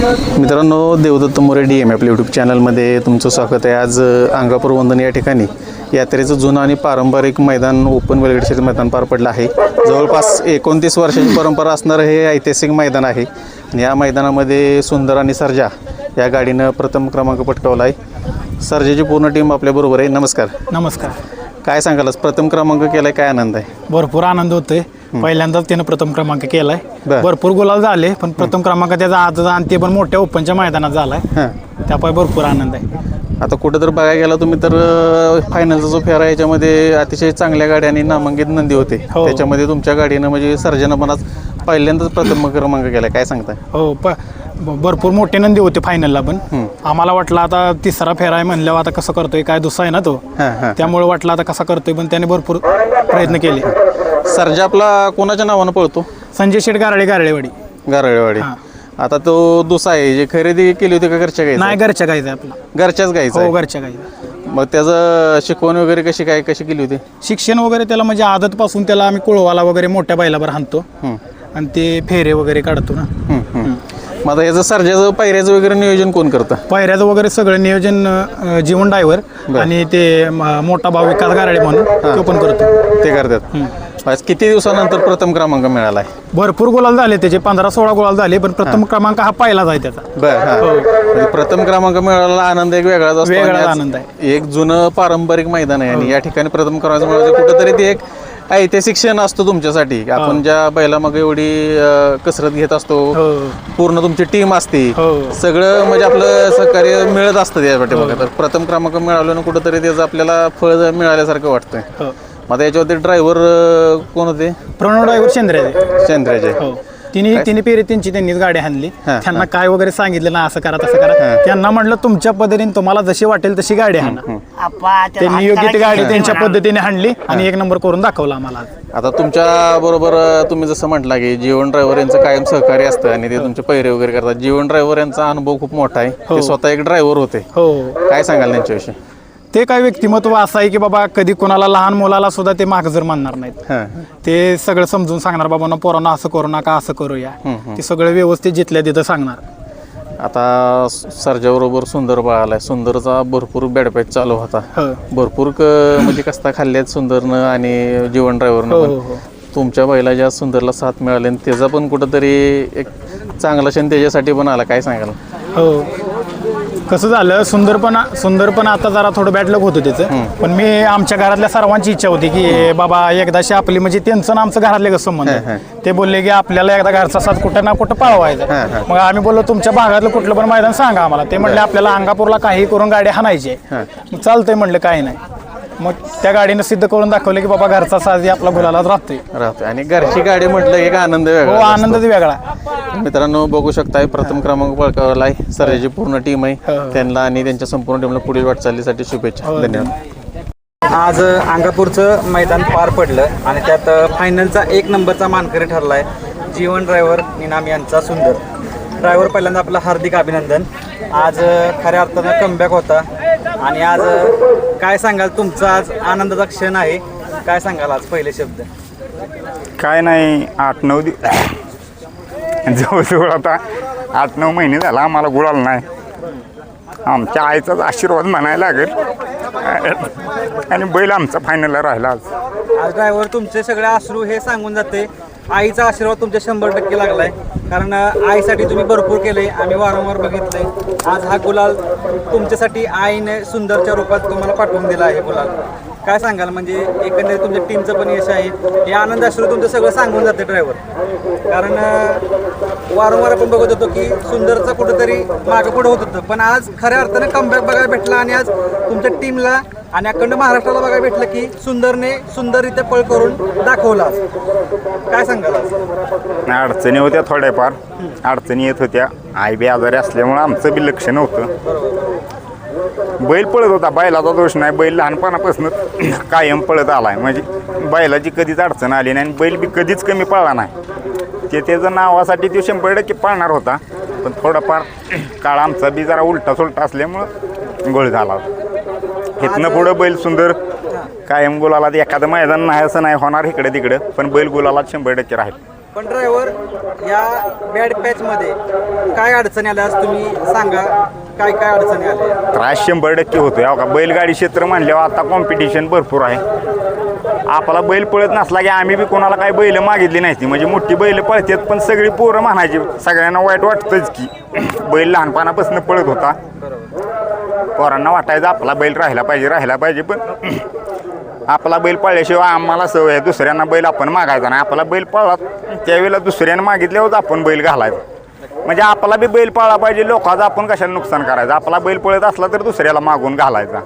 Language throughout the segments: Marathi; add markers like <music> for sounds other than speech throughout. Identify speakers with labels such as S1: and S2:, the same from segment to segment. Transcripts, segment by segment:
S1: मित्रांनो देवदत्त मोरे डी एम आपल्या यूट्यूब चॅनलमध्ये तुमचं स्वागत आहे. आज अंगापूर वंदन या ठिकाणी यात्रेचं जुनं आणि पारंपरिक मैदान ओपन वेलगडशेचं मैदान पार पडलं आहे. जवळपास एकोणतीस वर्षाची परंपरा असणारं हे ऐतिहासिक मैदान आहे. आणि या मैदानामध्ये सुंदर आणि सर्जा या गाडीनं प्रथम क्रमांक पटकावला आहे. सर्जाची पूर्ण टीम आपल्याबरोबर आहे. नमस्कार.
S2: नमस्कार.
S1: काय सांगाल आज प्रथम क्रमांक केलाय काय आनंद आहे?
S2: भरपूर आनंद होतोय. पहिल्यांदाच त्यानं प्रथम क्रमांक केलाय.
S1: बर.
S2: भरपूर गुलाल झाले पण प्रथम क्रमांक त्याचा आज आणि ते पण मोठ्या ओपनच्या मैदानात झालाय.
S1: हां.
S2: त्यामुळे भरपूर आनंद आहे.
S1: आता कुठं तर बघायला गेला तुम्ही तर फायनलचा जो फेरा आहे याच्यामध्ये अतिशय चांगल्या गाड्या आणि नामांकित नंदी होते.
S2: हो.
S1: त्याच्यामध्ये तुमच्या गाडीनं म्हणजे सर्जनं पण आज पहिल्यांदाच प्रथम क्रमांक केला काय सांगताय?
S2: हो प ब- भरपूर मोठे नंदी होते फायनलला पण.
S1: हम्म.
S2: आम्हाला वाटलं आता तिसरा फेरा आहे म्हणल्यावर आता कसं करतोय काय दुसरा आहे ना तो.
S1: हां हां.
S2: त्यामुळे वाटलं आता कसा करतोय पण त्याने भरपूर प्रयत्न केले.
S1: सर्जा आपला कोणाच्या नावानं पळतो?
S2: संजय शेठ गारळे गारळेवाडी.
S1: गारळेवाडी.
S2: हां.
S1: आता तो दुसरा आहे. जे खरेदी केली होती का घरच्या
S2: नाही
S1: गायचा
S2: घरच्या गाईचं आहे आपला.
S1: घरच्याच गायचा
S2: हो. घरच्या गाईचं
S1: मग त्याचं शिकवण वगैरे कशी काय कशी केली होती?
S2: शिक्षण वगैरे त्याला म्हणजे आदतपासून त्याला आम्ही कुळवाला वगैरे मोठ्या बैलावर हाणतो.
S1: हम्म.
S2: आणि ते फेरे वगैरे काढतो ना.
S1: हम्म, हम्म. मग आता याचं सर्जाचं पायऱ्याचं वगैरे नियोजन कोण करतं?
S2: पायऱ्याचं वगैरे सगळं नियोजन अं, जीवन ड्रायव्हर आणि ते म- मोठा भाऊ विकास गाराडे म्हणून तो पण करतो.
S1: ते करतात. आज किती दिवसानंतर प्रथम क्रमांक मिळाला आहे
S2: भरपूर गोलाल झाले त्याचे पंधरा सोळा गोलाल झाले पण प्रथम क्रमांक हा पहिलाच आहे त्याचा.
S1: बर हा. म्हणजे प्रथम क्रमांक मिळाला आनंद एक वेगळाच असतो
S2: वेगळाच
S1: आणि आज
S2: आनंद
S1: एक जुनं पारंपरिक मैदान आहे आणि या ठिकाणी प्रथम क्रमांक मिळालं कुठेतरी ते एक ऐतिहासिक क्षण असतो तुमच्यासाठी. आपण ज्या बैलामागे एवढी अं, कसरत घेत असतो
S2: हो.
S1: पूर्ण तुमची टीम असते
S2: हो.
S1: सगळं म्हणजे आपलं सहकार्य मिळत असतं त्या पाठीमागे तर प्रथम क्रमांक मिळाल्यानं कुठेतरी त्याचं आपल्याला फळ मिळाल्यासारखं वाटतंय.
S2: हो.
S1: मग आता याच्यावरती ड्रायव्हर कोण होते?
S2: प्रणव ड्रायव्हर शेंद्र्याचे
S1: चंद्राचे
S2: हो. तिने तिने पेरे त्यांची त्यांनीच गाडी आणली.
S1: हा,
S2: त्यांना काय वगैरे सांगितलं ना असं करा तसं करा. त्यांना म्हटलं तुमच्या पद्धतीने तुम्हाला जशी वाटेल तशी गाडी आणा. त्यांनी योग्य ती गाडी त्यांच्या पद्धतीने आणली आणि एक नंबर करून दाखवला आम्हाला.
S1: आता तुमच्या बरोबर तुम्ही जसं म्हटला की जीवन ड्रायव्हर यांचं कायम सहकार्य असतं आणि ते तुमचे पैरे वगैरे करतात. जीवन ड्रायव्हर यांचा अनुभव खूप मोठा आहे. ते स्वतः एक ड्रायव्हर होते.
S2: हो.
S1: काय सांगाल त्यांच्याविषयी?
S2: ते काय व्यक्तिमत्व असं आहे की बाबा कधी कोणाला लहान मुलाला सुद्धा ते मागजर मानणार नाहीत.
S1: हां.
S2: ते सगळं समजून सांगणार बाबा पोरांना असं करू नका असं करूया. ते सगळं व्यवस्थित जिथल्या तिथं सांगणार.
S1: आता सर्जाबरोबर सुंदर पळालाय सुंदरचा भरपूर बॅडपॅच चालू होता.
S2: हो.
S1: भरपूर क- म्हणजे कस्ता खाल्ल्यात सुंदरनं आणि जीवन
S2: हो
S1: ड्रायव्हरनं
S2: हो
S1: पण.
S2: हो
S1: तुमच्या बैलाच्या सुंदरला साथ मिळाली आणि त्याचा पण कुठंतरी एक चांगला क्षण त्याच्यासाठी पण आला. काय सांगाल?
S2: हो. कसं झालं सुंदर पण सुंदर पण आता जरा थोडं बॅटलक होतं त्याचं पण मी आमच्या घरातल्या सर्वांची इच्छा होती की बाबा एकदाशी आपली म्हणजे त्यांचं आणि आमचं घरातले कसं संबंध आहे. ते बोलले की आपल्याला एकदा घरचा साथ कुठं ना कुठं पळवायचा. मग आम्ही बोललो तुमच्या भागातलं कुठलं पण मैदान सांगा आम्हाला. ते म्हणले आपल्याला अंगापूरला काही करून गाडी हाणायची. आहे. मग चालतंय म्हणलं काही नाही. मग त्या गाडीनं सिद्ध करून दाखवलं की बाबा घरचा साथ आपला गुलालात राहतोय.
S1: राहतोय. आणि घरची गाडी म्हटलं एक आनंद
S2: हो
S1: वेगळा
S2: आनंदच वेगळा.
S1: मित्रांनो बघू शकताय प्रथम क्रमांक पळकावला आहे सर्जाची पूर्ण टीम आहे.
S2: हो.
S1: त्यांना आणि त्यांच्या संपूर्ण टीमला पुढील वाटचालीसाठी शुभेच्छा. धन्यवाद.
S3: आज अंगापूरचं मैदान पार पडलं आणि त्यात फायनलचा एक नंबरचा मानकरी ठरलाय जीवन ड्रायव्हर निनाम यांचा सुंदर. ड्रायव्हर पहिल्यांदा आपलं हार्दिक अभिनंदन. आज खऱ्या अर्थानं कमबॅक होता. आणि आज काय सांगाल? तुमचा आज आनंदाचा क्षण आहे. काय सांगाल आज पहिले शब्द?
S4: काय नाही आठ नऊ दिव <laughs> जवळजवळ आता आठ नऊ महिने झाला आम्हाला गुळाला नाही. आमच्या आईचाच आशीर्वाद म्हणायला लागेल. आणि बैल आमचा फायनलला राहिला आज.
S3: आज ड्रायव्हर तुमचे सगळे आश्रू हे सांगून जाते. आईचा आशीर्वाद तुमच्या शंभर टक्के लागलाय. कारण आईसाठी तुम्ही भरपूर केले आम्ही वारंवार बघितलंय. आज हा गुलाल तुमच्यासाठी आईने सुंदरच्या रूपात तुम्हाला पाठवून दिला आहे गुलाल. काय सांगाल? म्हणजे एकंदरीत तुमच्या टीमचं पण यश आहे. हे आनंद अश्रू तुमचं सगळं सांगून जाते ड्रायव्हर कारण वारंवार आपण बघत होतो की सुंदरचं कुठंतरी मागं पुढं होत होतं. पण आज खऱ्या अर्थानं कमबॅक बघायला भेटला आणि आज तुमच्या टीमला आणि अखंड महाराष्ट्राला बघायला भेटलं की सुंदरने सुंदररित्या पळ करून दाखवला. काय सांगाल
S4: अडचणी होत्या थोड्याफार. अडचणी येत होत्या. आई बी आजारी असल्यामुळं आमचं बी लक्ष नव्हतं. बैल पळत होता बैलाचा दोष नाही बैल लहानपणापासून कायम पळत आलाय. म्हणजे बैलाची कधीच अडचण आली नाही आणि बैल बी कधीच कमी पळला नाही. ते त्याचं नावासाठी तो शंभर टक्के पाळणार होता पण थोडाफार काळ आमचा बी जरा उलटा सुलटा असल्यामुळं गोळ झाला इथनं पुढं बैल सुंदर कायम गुलाला एखादं मैदान नाही असं नाही होणार इकडे तिकडं पण बैल गुलाला शंभर टक्के राहील.
S3: पण ड्रायव्हर या बॅड पॅच मध्ये काय अडचणी आल्या आज तुम्ही सांगा काय काय अडचणी आल्या?
S4: त्रास शंभर टक्के होतो या का बैलगाडी क्षेत्र म्हणल्यावर आता कॉम्पिटिशन भरपूर आहे. आपला बैल पळत नसला की आम्ही बी कोणाला काही बैल मागितली नाही ती म्हणजे मोठी बैल पळतात पण सगळी पोरं म्हणायची सगळ्यांना वाईट वाटतंच की. बैल लहानपणापासून पळत होता. पोरांना वाटायचं आपला बैल राहिला पाहिजे राहिला पाहिजे पण आपला बैल पळल्याशिवाय आम्हाला सवय आहे. दुसऱ्यांना बैल आपण मागायचा नाही. आपला बैल पळला त्यावेळेला दुसऱ्यानं मागितल्यावर आपण बैल घालायचा. म्हणजे आपला बी बैल पळला पाहिजे लोकांचं आपण कशाला नुकसान करायचं? आपला बैल पळत असला तर दुसऱ्याला मागून घालायचा.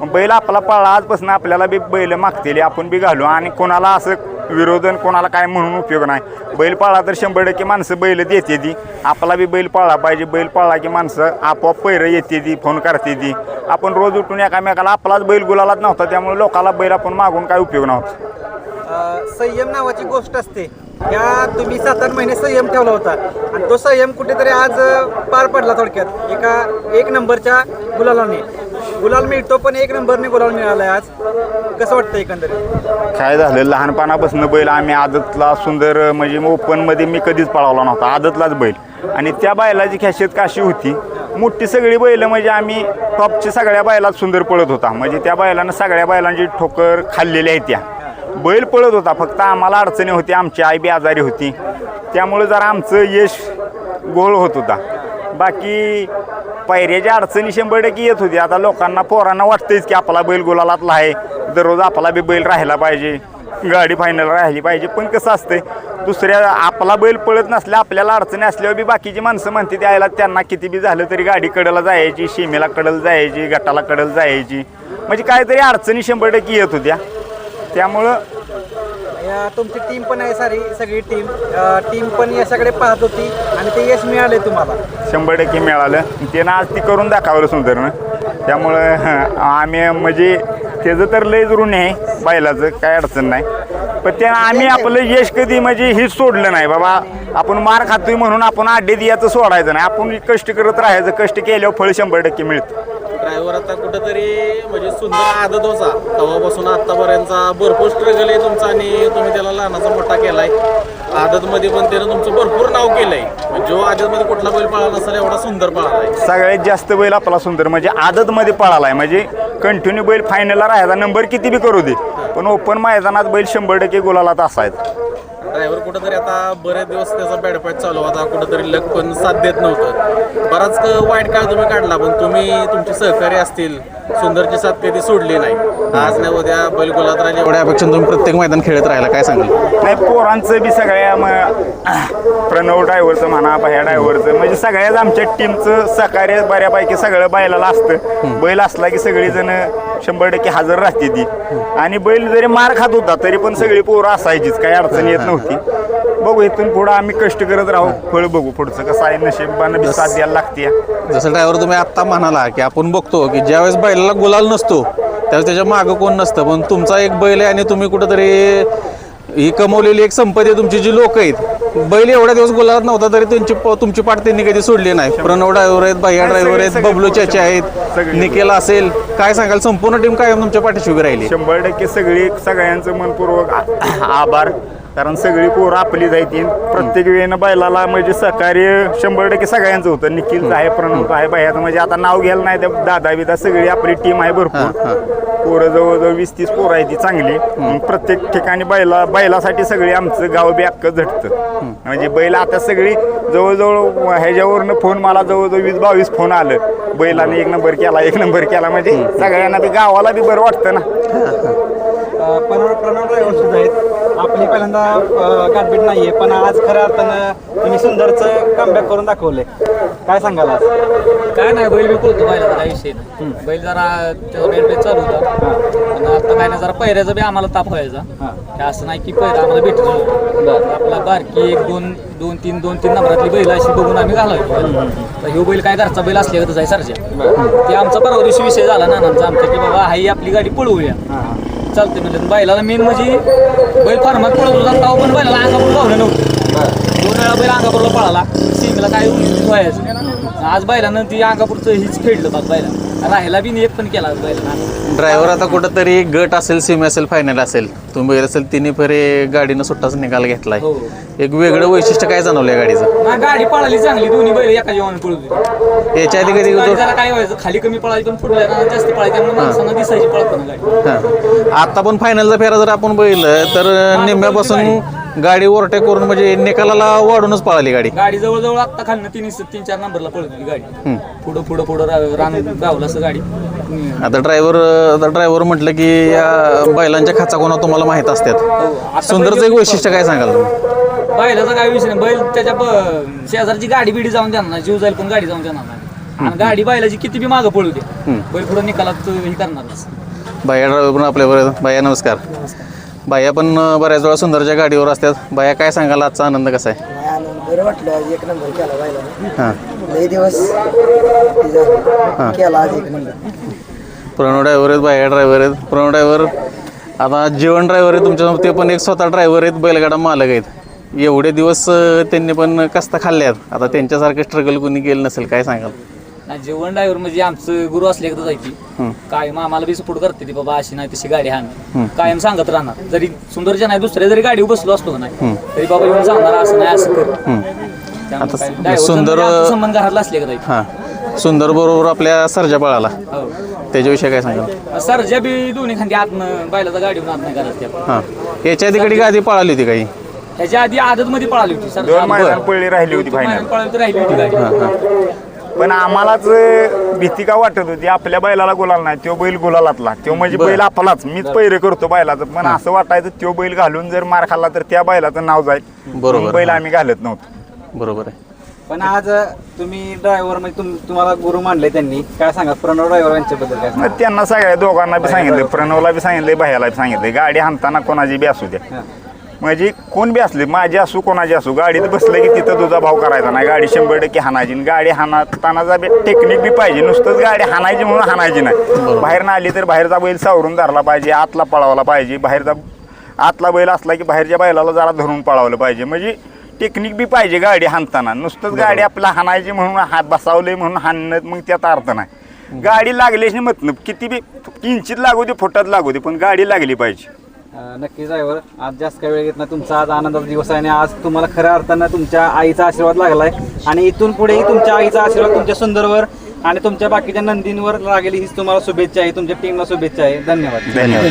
S4: मग बैल आपला पळला आजपासून आपल्याला बी बैल मागतील आपण बी घालू. आणि कोणाला असं विरोधन कोणाला काय म्हणून उपयोग नाही. बैल पाळला तर शंभर टक्के माणसं बैल देते ती. आपला बी बैल पाळला पाहिजे. बैल पाळला की माणसं आपोआप पैरं येते ती फोन करते ती. आपण रोज उठून एकामेकाला आपलाच बैल गुलालाच नव्हता त्यामुळे लोकाला बैल आपण मागून काय उपयोग नव्हता.
S3: संयम नावाची गोष्ट असते. या तुम्ही सात आठ महिने संयम ठेवला होता. आणि तो संयम कुठेतरी आज पार पडला थोडक्यात. एका एक नंबरच्या गुलालाने. गुलाल मिळतो पण एक नंबरने गुलाल मिळालाय आज. कसं वाटतं एकंदरीत?
S4: काय झालं लहानपणापासून बैल आम्ही आदतला सुंदर म्हणजे ओपनमध्ये मी कधीच पळवला नव्हता आदतलाच बैल. आणि त्या बैलाची खासियत काशी होती मोठी सगळी बैल म्हणजे आम्ही टॉपची सगळ्या बैलात सुंदर पळत होता. म्हणजे त्या बैलानं सगळ्या बैलांची ठोकर खाल्लेल्या आहेत त्या. बैल पळत होता फक्त आम्हाला अडचणी होती आमची आई बी आजारी होती. त्यामुळे जरा आमचं यश गोळ होत होता. बाकी पायऱ्याच्या अडचणी शंभर टक्के येत होती. आता लोकांना पोरांना वाटतंच की आपला बैल गुलालातला आहे. दररोज आपला बी बैल राहायला पाहिजे. गाडी फायनल राहिली पाहिजे. पण कसं असतंय दुसऱ्या आपला बैल पळत नसल्या आपल्याला अडचणी असल्यावर बी बाकीची माणसं म्हणते त्याला त्यांना किती बी झालं तरी गाडी कडेला जायची शिमेला कडल जायची गटाला कडल जायची. म्हणजे काहीतरी अडचणी शंभर टक्के येत होत्या. त्यामुळं
S3: या तुमची टीम पण आहे सारी सगळी टीम टीम पण याच्याकडे पाहत होती आणि ते यश मिळाले तुम्हाला.
S4: शंभर टक्के मिळालं. त्यानं आज ती करून दाखवलं सुंदरनं. त्यामुळं आम्ही म्हणजे त्याचं तर लय ऋण आहे बैलाचं काय अडचण नाही. पण त्यानं आम्ही आपलं यश कधी म्हणजे हेच सोडलं नाही. बाबा आपण मार खातोय म्हणून आपण आड्डे दियाचं सोडायचं नाही. आपण कष्ट करत राहायचं कष्ट केल्यावर फळ शंभर टक्के मिळतं.
S5: ड्रायव्हर आता कुठंतरी म्हणजे सुंदर आदत होता. तेव्हापासून आतापर्यंतचा भरपूर स्ट्रगल आहे तुमचा आणि तुम्ही त्याला लहानाचा मोठा केलाय. आदतमध्ये पण त्यानं तुमचं भरपूर नाव केलंय. म्हणजे जो आदतमध्ये कुठला बैल पळाला नसेल एवढा सुंदर पळालाय.
S4: सगळ्यात जास्त बैल आपला सुंदर म्हणजे आदतमध्ये पळालाय. म्हणजे कंटिन्यू बैल फायनलला राहायचा नंबर किती बी करू दे. पण ओपन मैदानात बैल शंभर टक्के गोलालात असायचा.
S5: ड्रायव्हर कुठंतरी आता बरेच दिवस त्याचा बॅड पॅच चालू होता. कुठंतरी लक पण साथ देत नव्हतं. बराच वाईट काळ तुम्ही काढला पण तुम्ही तुमचे सहकारी असतील सुंदरची साथ कधी सोडली नाही. आज नाही उद्या बैल गुलात राहिले.
S1: एवढ्या अपेक्षा तुम्ही प्रत्येक मैदान खेळत राहिला काय सांगाल?
S4: नाही पोरांचं बी सगळ्या म- प्रणव ड्रायव्हरचं म्हणा भया ड्रायव्हरचं म्हणजे सगळ्याच आमच्या टीमचं सहकार्य बऱ्यापैकी सगळं बैलाला असतं. बैल असला की सगळीजण शंभर टक्के हजर राहते ती. आणि बैल जरी मार खात होता तरी पण सगळी पोरं असायचीच काही अडचण येत नव्हती. बघू इथून पुढं आम्ही कष्ट करत राहू. फळ बघू पुढचं कसं आहे नशिबानं बी साथ द्यायला लागते
S1: जसं ड्रायव्हर तुम्ही आत्ता म्हणाला की आपण बघतो की ज्यावेळेस बैलाला गुलाल नसतो त्यावेळेस त्याच्या मागं कोण नसतं. पण तुमचा एक बैल आहे आणि तुम्ही कुठंतरी ही कमवलेली एक संपत्ती आहे तुमची जी लोक आहेत. बैल एवढ्या दिवस गुलालात नव्हता तरी त्यांची तुमची पाठ त्यांनी कधी सोडली नाही. प्रणव ड्रायव्हर आहेत भैया ड्रायव्हर आहेत बबलू चाचे आहेत
S4: सगळे.
S1: निकेल असेल. काय सांगाल? संपूर्ण टीम कायम तुमच्या पाठीशी उभी राहिली.
S4: शंभर टक्के सगळी सगळ्यांचं मनपूर्वक आ- आभार. कारण सगळी पोरं आपली जायती प्रत्येक वेळेनं बैलाला म्हणजे सहकार्य शंभर टक्के सगळ्यांचं होतं. निखिलचं आहे प्रणवचं आहे बाह्याचं. म्हणजे आता नाव घ्यायला नाही त्या दादा बिदा सगळी आपली टीम आहे भरपूर. पोरं जवळजवळ वीस तीस पोरं आहे ती चांगली. मग प्रत्येक ठिकाणी बैला बैलासाठी सगळी आमचं गाव बी अख्खं झटतं. म्हणजे बैल आता सगळी जवळजवळ ह्याच्यावरनं फोन मला जवळजवळ वीस बावीस फोन आलं. बैलाने एक नंबर केला एक नंबर केला. म्हणजे सगळ्यांना बी गावाला बी बरं वाटतं ना
S3: प्रणव प्रणव ड्रायव्हर सुद्धा आहेत आपली पहिल्यांदा गाठभेट नाहीये पण आज खऱ्या अर्थानं तुम्ही सुंदरचं कमबॅक करून दाखवले. काय सांगाल आज?
S6: काय नाही बैल बी बोलतो बैलाचा काही विषय नाही. बैल जरा बेट चालू होता. पण आता काय नाही जरा पैऱ्याचा बी आम्हाला ताप व्हायचा. हे. असं नाही की पैरा आम्हाला भेटत आपला बारकी एक दोन दोन तीन दोन तीन नंबरातली बैल अशी बघून आम्ही घालायचो तर ह्यो बैल काय घरचा बैल असल्यागतच आहे सरच्या ते आमचा परवा दिवशी विषय झाला नानांचा. आमचा की बाबा हाई आपली गाडी पळवूया. चालते म्हणजे बैलाला मेन म्हणजे बैल फार्मात पळत होता तेव्हा पण बैलाला अंगापूर गावलं नव्हतं. दोन वेळा बैल अंगापूरला पळाला. सिंगला काय व्हायचं आज बैलानं ती अंगापूरचं हीच फेडलं बघ बैला राहायला बी एक पण केला
S1: ड्रायव्हर आता कुठंतरी गट असेल सेमी असेल फायनल असेल तुम्ही बघितलं असेल तिन्ही फेरे गाडीनं सुट्टाच निकाल घेतलाय.
S6: हो.
S1: एक वेगळं वैशिष्ट्य काय जाणवलं या गाडीचं?
S6: ना गाडी पळाली चांगली दोन्ही बैल एका जेवण पळत होती
S1: याच्या आधी कधी
S6: गाडी जरा काय व्हायचं खाली कमी पळाली पण पुढल्या जास्त त्यामुळे माणसांना दिसायची पळताना गाडी.
S1: हां. आता पण फायनलचा फेरा जर आपण बघितलं तर निम्म्यापासून गाडी ओव्हरटेक करून म्हणजे निकालाला वाढूनच पळाली गाडी.
S6: गाडी जवळजवळ आत्ता खालनं तीन तीन चार नंबरला होती गाडी. पुढं पुढं पुढं रा- रान गावलं असं गाडी.
S1: आता ड्रायव्हर आता ड्रायव्हर म्हटलं की या बैलांच्या खाचा कोणा तुम्हाला माहीत
S6: हो,
S1: असतात
S6: आता
S1: सुंदरचं एक वैशिष्ट्य काय सांगाल तुम्ही?
S6: बैलाचा काय विषय नाही. बैल त्याच्या ब- शेजारची गाडी बिडी जाऊन देणार नाही जीव जाईल पण गाडी जाऊन देणार नाही. आणि गाडी बैलाची किती बी मागं पळू दे बैल पुढे निकालात हे करणारच
S1: बाया ड्रायव्हर पण आपल्याबरोबर बाया नमस्कार. बाया पण अं, बऱ्याच वेळा सुंदरच्या गाडीवर असतात. बाया काय सांगाल? आजचा आनंद कसा आहे?
S7: आनंद बरं वाटलं. आज एक नंबर केला पाहिला
S1: हां.
S7: लई दिवस हे. झाले. केला आज एक नंबर.
S1: प्रणव ड्रायव्हर आहेत बाया ड्रायव्हर आहेत. प्रणव ड्रायव्हर आता जीवन ड्रायव्हर आहे तुमच्या ते पण एक स्वतः ड्रायव्हर आहेत बैलगाडा मालक आहेत. एवढे दिवस अं, त्यांनी पण कष्ट खाल्ल्यात. आता त्यांच्यासारखं स्ट्रगल कोणी केलं नसेल काय सांगाल?
S6: नाही जेवण ड्रायव्हर म्हणजे आमचं गुरु असले एकदा जायची कायम आम्हाला बी सपोर्ट करते ती बाबा अशी नाही तशी गाडी हाण कायम सांगत राहणार. जरी सुंदरच्या नाही दुसऱ्या जरी गाडी बसलो असलो का नाही तरी बाबा येऊन सांगणार असं नाही असं कर.
S1: सुंदर-
S6: म्हणजे आमचा संबंध घरातला असले
S1: हां. सुंदर बरोबर आपल्या सर्जा पळाला
S6: हो.
S1: त्याच्याविषयी काय सांगाल?
S6: सरच्या बी दोन्ही खांदी आतनं बैलाचा गाडीवर आत नाही करायचं
S1: हां. याच्या आधी कधी गाडी पळाली होती काही?
S6: ह्याच्या आधी आदत मध्ये पळाली होती
S4: पळली राहिली होती
S6: राहिली होती गाडी.
S4: पण आम्हालाच भीती का वाटत होती? आपल्या बैलाला गुलाल नाही तो बैल गुलालातला. तो म्हणजे बैल आपलाच. मीच पैरे करतो बैलाचं. पण असं वाटायचं तो बैल घालून जर मार खाल्ला तर त्या बैलाचं नाव जाईल.
S1: बरोबर.
S4: बैल आम्ही घालत नव्हतो.
S1: बरोबर आहे.
S3: पण आज तुम्ही ड्रायव्हर म्हणजे तुम- तुम्हाला गुरु मानले त्यांनी. काय सांगा प्रणव ड्रायव्हर यांच्याबद्दल काय
S4: त्यांना सगळ्या दोघांना बी सांगितलं प्रणवला बी सांगितलं भैयाला बी सांगितलं. गाडी हाणताना कोणाची बी असू द्या. म्हणजे कोण बी असली माझी असू कोणाची असू गाडीत बसलं की तिथं तुझा भाव करायचा नाही. गाडी शंभर टक्के हाणायची गाडी हाणतानाचा बी टेक्निक बी पाहिजे नुसतंच गाडी हाणायची म्हणून हाणायची नाही. बाहेर ना आली तर बाहेरचा बैल सावरून धरला पाहिजे आतला पळावला पाहिजे. बाहेरचा आतला बैल असला की बाहेरच्या बैलाला जरा धरून पळावलं पाहिजे. म्हणजे टेक्निक बी पाहिजे गाडी हाणताना. नुसतंच गाडी आपला हाणायची म्हणून हात बसावले म्हणून हाणणं मग त्यात अर्थ नाही. गाडी लागल्याशी मतलब किती बी इंचित लागू दे फुटात लागू दे पण गाडी लागली पाहिजे.
S3: अं, नक्कीच ड्रायव्हर आज जास्त काही वेळ घेत नाही. तुमचा आज आनंदाचा दिवस आहे आणि आज तुम्हाला खऱ्या अर्थानं तुमच्या आईचा आशीर्वाद लागलाय. आणि इथून पुढेही तुमच्या आईचा आशीर्वाद तुमच्या सुंदरवर आणि तुमच्या बाकीच्या नंदींवर लागेल हीच तुम्हाला शुभेच्छा आहे. तुमच्या टीमला शुभेच्छा आहे. धन्यवाद.
S4: धन्यवाद.